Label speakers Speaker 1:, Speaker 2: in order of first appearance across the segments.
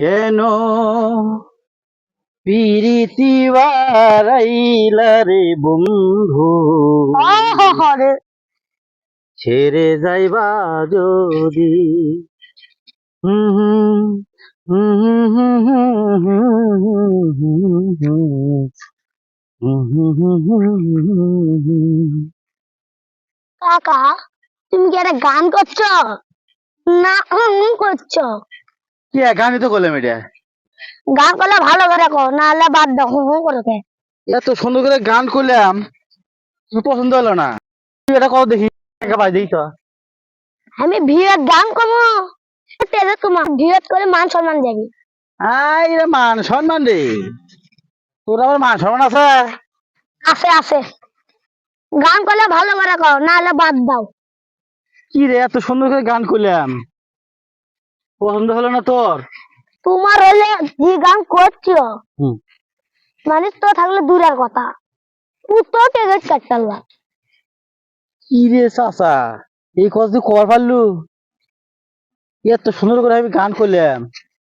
Speaker 1: কেন পিরিতি বারাইলারে বন্ধু? ছেড়ে যাইবা যদি।
Speaker 2: কাকা তুমি কি একটা গান করছ? না করছ?
Speaker 1: কি গানই তো করলাম এটা?
Speaker 2: গান করলে ভালো করে কো নাহলে বাদ দাও হুম হুম করে কে।
Speaker 1: এত সুন্দর করে গান করলাম তুমি পছন্দ হলো না। তুই এটা কত দেখি তো
Speaker 2: আমি গান করব। তোমার ভিড় করে মান সম্মান দেবি।
Speaker 1: আই রে মান সম্মান রে। তোর আবার মান সম্মান আছে?
Speaker 2: আছে আছে। গান করলে ভালো করে কো নাহলে বাদ দাও।
Speaker 1: কি রে এত সুন্দর করে গান করলাম। পছন্দ হলো না তোর?
Speaker 2: তোমার হলে যে গান করছ? মানে তো থাকলে দূরের কথা। তুই তো টেকেট কাটতাল্লা
Speaker 1: কি রে চাচা এই কথা তুই কবার পারলু? এত সুন্দর করে আমি গান করলাম।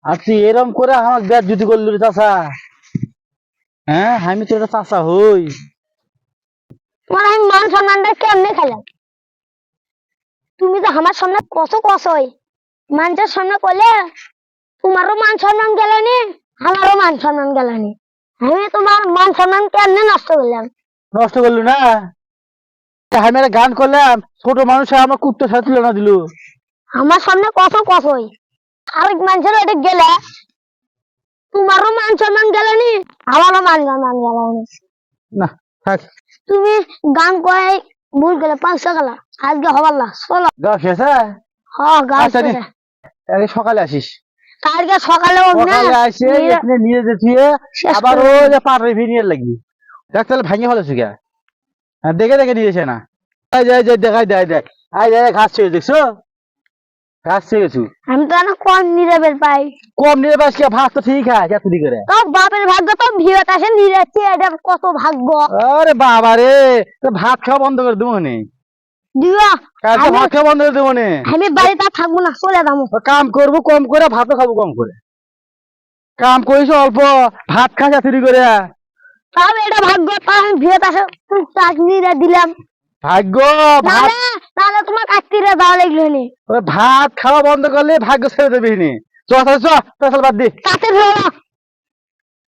Speaker 1: আর তুই এরম করে আমার ব্যাট জুতি করলু রে চাচা। হ্যাঁ আমি তো এটা চাচা হই।
Speaker 2: তোমার আমি মান সম্মানটা কেমনে খেলাম তুমি তো আমার সামনে কত কষই মানুষের সামনে করলে তোমারও মান সম্মান গেল নি আমারও মান সম্মান গেল নি আমি তোমার মান সম্মান কেমনে নষ্ট করলাম?
Speaker 1: নষ্ট করলু না? আমি গান করলাম ছোট মানুষ আমার কুত্তো সাথে তুলনা দিল।
Speaker 2: আমার সামনে কত আরেক মানুষের ওটা গেলে তোমারও মান সম্মান গেল নি আমারও মান সম্মান গেল নি
Speaker 1: না থাক।
Speaker 2: তুমি গান কয়ে ভুল গেলে পাঁচশো গেলা আজকে হবার না চলো।
Speaker 1: গা শেষে
Speaker 2: হ গান
Speaker 1: আচ্ছা, নে।
Speaker 2: শেষে।
Speaker 1: আগে সকালে আসিস।
Speaker 2: কালকে সকালে
Speaker 1: সকালে আসে এখানে নিয়ে যেতে আবার
Speaker 2: করে
Speaker 1: ওই যে পার রিভিনিয়ার লাগবি দেখ তাহলে ভাঙে ফেলে সুগা হ্যাঁ দেখে দেখে না। আই যাই যাই দেখাই দেয় দেখ আই যাই ঘাস ছেড়ে দেখছ? ঘাস
Speaker 2: আমি তো না কম নিরবের পাই।
Speaker 1: কম নিয়ে বাস কি? ভাত তো ঠিক আছে এত দিকে রে
Speaker 2: তো বাপের ভাগ্য তো ভিড়ত আসে এটা কত ভাগ্য।
Speaker 1: আরে বাবা রে তো ভাত খাওয়া বন্ধ করে দেবো নে।
Speaker 2: দিও
Speaker 1: কালকে ভাত খাওয়া বন্ধ করে দেবো
Speaker 2: আমি বাড়িতে থাকব না চলে যাব।
Speaker 1: কাম করব কম করে ভাতও খাব কম করে। কাম করিস অল্প ভাত খাস এত করে।
Speaker 2: তাহলে এটা ভাগ্য তাহলে আমি ভিড়ত আসে টুকটাক নিরে দিলাম।
Speaker 1: ভাগ্য ভাত
Speaker 2: নাহলে তাহলে তোমার লাগল নি।
Speaker 1: ভাত খাওয়া বন্ধ করলে ভাগ্য ছেড়ে দেবি নি। চল বাদ দি।
Speaker 2: কাতে